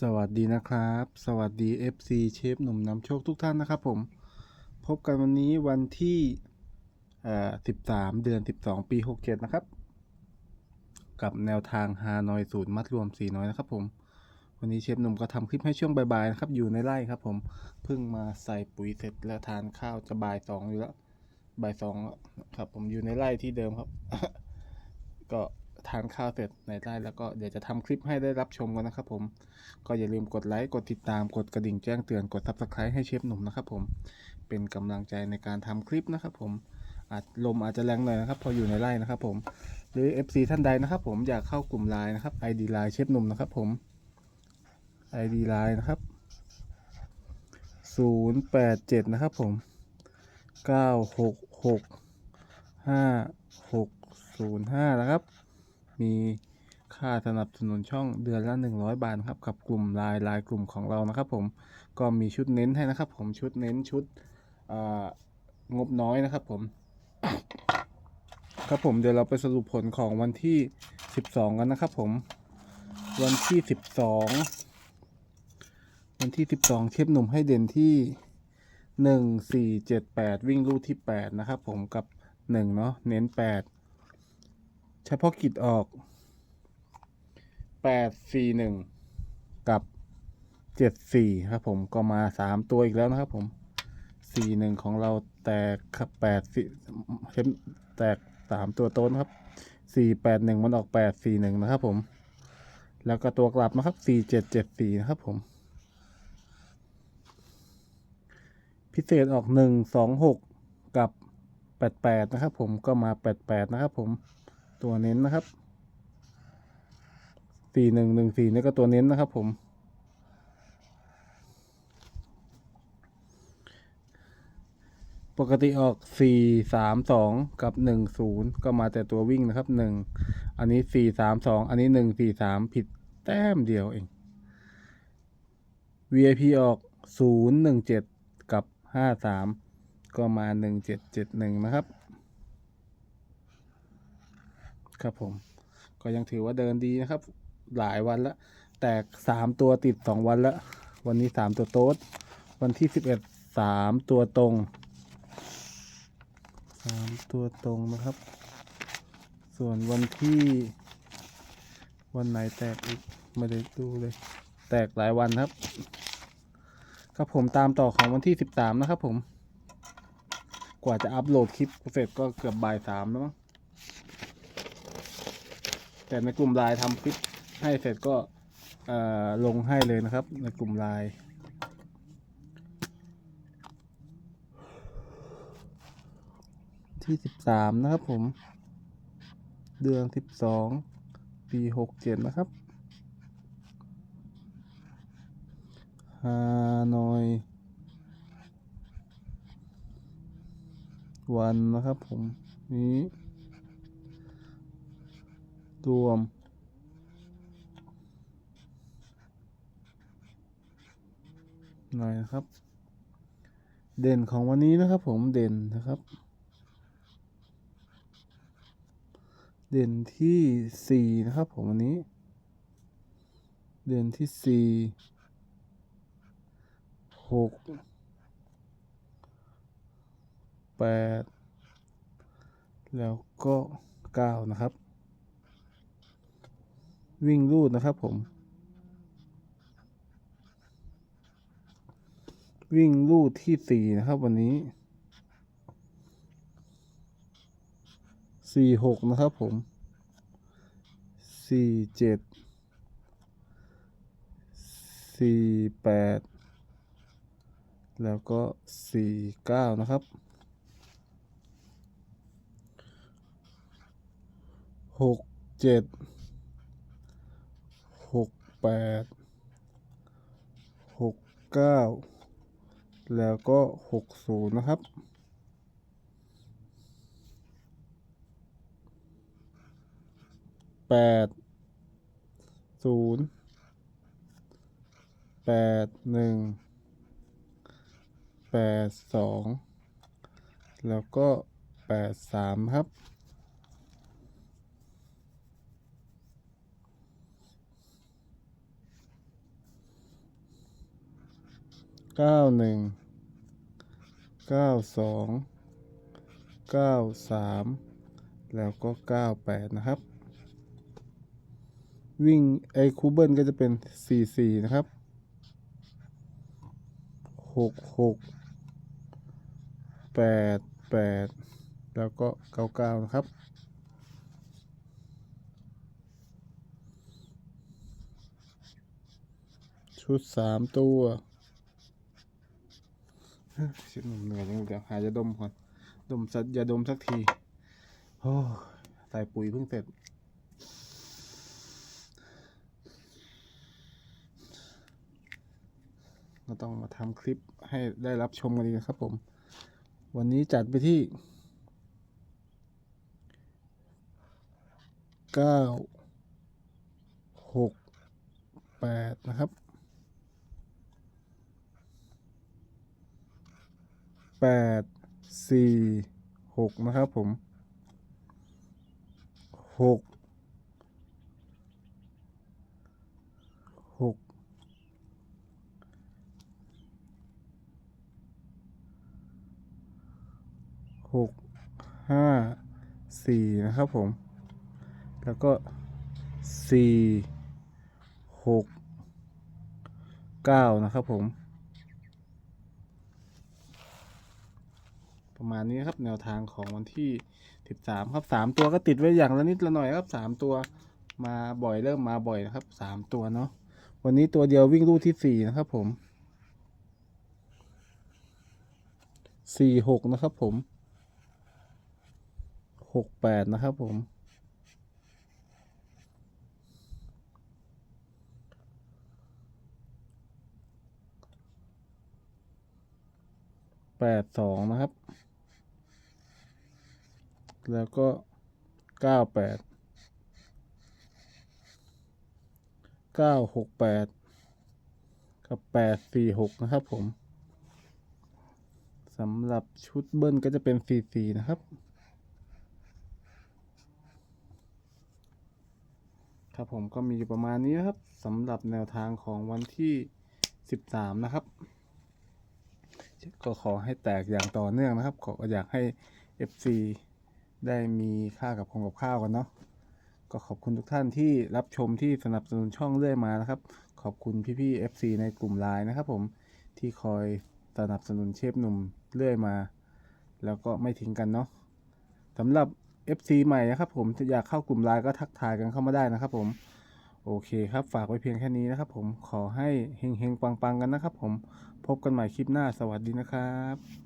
สวัสดีนะครับ สวัสดี FC เชฟหนุ่มนำโชคทุกท่านนะครับผม พบกันวันนี้วันที่เอ่อ13 เดือน 12 ปี 67 นะครับ กับแนวทางฮานอยสูตรมัดรวมสีน้อยนะครับผม วันนี้เชฟหนุ่มก็ทำคลิปให้ช่วงบ่ายๆนะครับ อยู่ในไร่ครับผม เพิ่งมาใส่ปุ๋ยเสร็จแล้วทานข้าวจะบ่ายสองอยู่แล้ว บ่ายสองแล้วครับผมอยู่ในไร่ที่เดิมครับ ก็ ทานข้าวเสร็จในไร่แล้วก็เดี๋ยวจะทำคลิปให้ได้รับชมกันนะครับผม ก็อย่าลืมกดไลค์กดติดตามกดกระดิ่งแจ้งเตือนกด subscribe ให้เชฟหนุ่มนะครับผมเป็นกำลังใจในการทำคลิปนะครับผมอาจลมอาจจะแรงหน่อยนะครับ พออยู่ในไร่นะครับผมหรือ FC ท่านใดนะครับ ผมอยากเข้ากลุ่มไลน์นะครับ ID ไลน์เชฟหนุ่มนะครับผม ID ไลน์นะครับ087นะครับผม966 5605นะครับ มีค่าสนับสนุนช่องเดือนละ 100 บาทครับกับกลุ่มลน์ไลน์กลุ่มของเรานะครับ ผมก็มีชุดเน้นให้นะครับ ผมชุดเน้นชุดงบน้อยนะครับ ผม ครับผมเดี๋ยวเราไปสรุปผลของวันที่ 12 กันนะครับ ผมวันที่ 12 วันที่ 12 เชฟหนุ่มให้เด่นที่ 1 4 7 8 วิ่งลูกที่ 8 นะครับ ผมกับ 1 เนาะเน้น 8 เฉพาะกิจออก8 4 1กับ7 4ครับผมก็มา3ตัวอีกแล้วนะครับผม4 1ของเราแตกครับ8 4เข็มแตก3ตัวโต้นครับ4 8 1มันออก8 4 1นะครับผม แล้วก็ตัวกลับนะครับ4 7 7 4นะครับผม พิเศษออกหนึ่งสองหกกับแปดแปดนะครับผมก็มาแปดแปดนะครับผม ตัวเน้นนะครับสี่หนึ่งหนึ่งสี่นี่ก็ตัวเน้นนะครับผม ปกติออกสี่สามสองกับหนึ่งศูนย์ก็มาแต่ตัววิ่งนะครับหนึ่งอันนี้สี่สามสองอันนี้หนึ่งสี่สามผิดแต้มเดียวเอง VIP ออกศูนย์หนึ่งเจ็ดกับห้าสามก็มาหนึ่งเจ็ดเจ็ดหนึ่งนะครับ ครับผมก็ยังถือว่าเดินดีนะครับ หลายวันละแตกสามตัวติดสองวันละวันนี้สามตัวโต๊ดวันที่สิบเอ็ดสามตัวตรงสามตัวตรงนะครับ ส่วนวันที่ วันไหนแตกอีกไม่ได้ดูเลย แตกหลายวันครับ ครับผมตามต่อของวันที่13นะครับผม กว่าจะอัปโหลดคลิปเสร็จก็เกือบบ่ายสามแล้วมั้ง แต่ในกลุ่มไลน์ทำคลิปให้เสร็จก็ลงให้เลยนะครับ ในกลุ่มไลน์ที่13นะครับผม เดือน12ปี67นะครับฮานอย วันนะครับผมนี้ รวม หน่อยนะครับ เด่นของวันนี้นะครับผมเด่นนะครับ เด่นที่สี่นะครับผมวันนี้ เด่นที่สี่หกแปดแล้วก็เก้านะครับ วิ่งรูดนะครับผม วิ่งรูดที่สี่นะครับวันนี้สี่หกนะครับผมสี่เจ็ดสี่แปดแล้วก็สี่เก้านะครับหกเจ็ด แปดหกเก้าแล้วก็หกศูนย์นะครับ แปดศูนย์แปดหนึ่งแปดสองแล้วก็แปดสามครับ เก้าหนึ่งเก้าสองเก้าสามแล้วก็เก้าแปดนะครับ วิ่งไอคูเบิลก็จะเป็นสี่สี่นะครับหกหกแปดแปดแล้วก็เก้าเก้านะครับชุดสามตัว เฮ้ยชิหนุ่มเหนื่อยจังเดี๋ยวหายาดมก่อน ดมสักยาดมสักทีโอ้ใส่ปุ๋ยเพิ่งเสร็จ ก็ต้องมาทำคลิปให้ได้รับชมกันดีครับผม วันนี้จัดไปที่เก้าหกแปดนะครับ แปดสี่หกนะครับผมหกหกหกห้าสี่นะครับผม แล้วก็สี่หกเก้านะครับผม ประมาณนี้ครับแนวทางของวันที่ 13 ครับสามตัวก็ติดไว้อย่างละนิดละหน่อยครับสามตัวมาบ่อยเริ่มมาบ่อยนะครับสามตัวเนาะวันนี้ตัวเดียววิ่งลูกที่สี่นะครับผมสี่หกนะครับผมหกแปดนะครับผม แปดสองนะครับ แล้วก็เก้าแปดเก้าหกแปดกับแปดสี่หกนะครับผมสำหรับชุดเบิ้ลก็จะเป็นสี่สี่นะครับ ครับผมก็มีประมาณนี้นะครับสำหรับแนวทางของวันที่13นะครับ ก็ขอให้แตกอย่างต่อเนื่องนะครับ ขออยากให้ FC ได้มีค่ากับของกับข้าวกันเนาะก็ขอบคุณทุกท่านที่รับชมที่สนับสนุนช่องเรื่อยมานะครับ ขอบคุณพี่ๆ FC ในกลุ่มไลน์นะครับผมที่คอยสนับสนุนเชฟหนุ่มเรื่อยมา แล้วก็ไม่ทิ้งกันเนาะสำหรับ FC ใหม่นะครับผมอยากเข้ากลุ่มไลน์ก็ทักทายกันเข้ามาได้นะครับผม โอเคครับฝากไว้เพียงแค่นี้นะครับผมขอให้เฮงๆปังๆกันนะครับผมพบกันใหม่คลิปหน้าสวัสดีนะครับ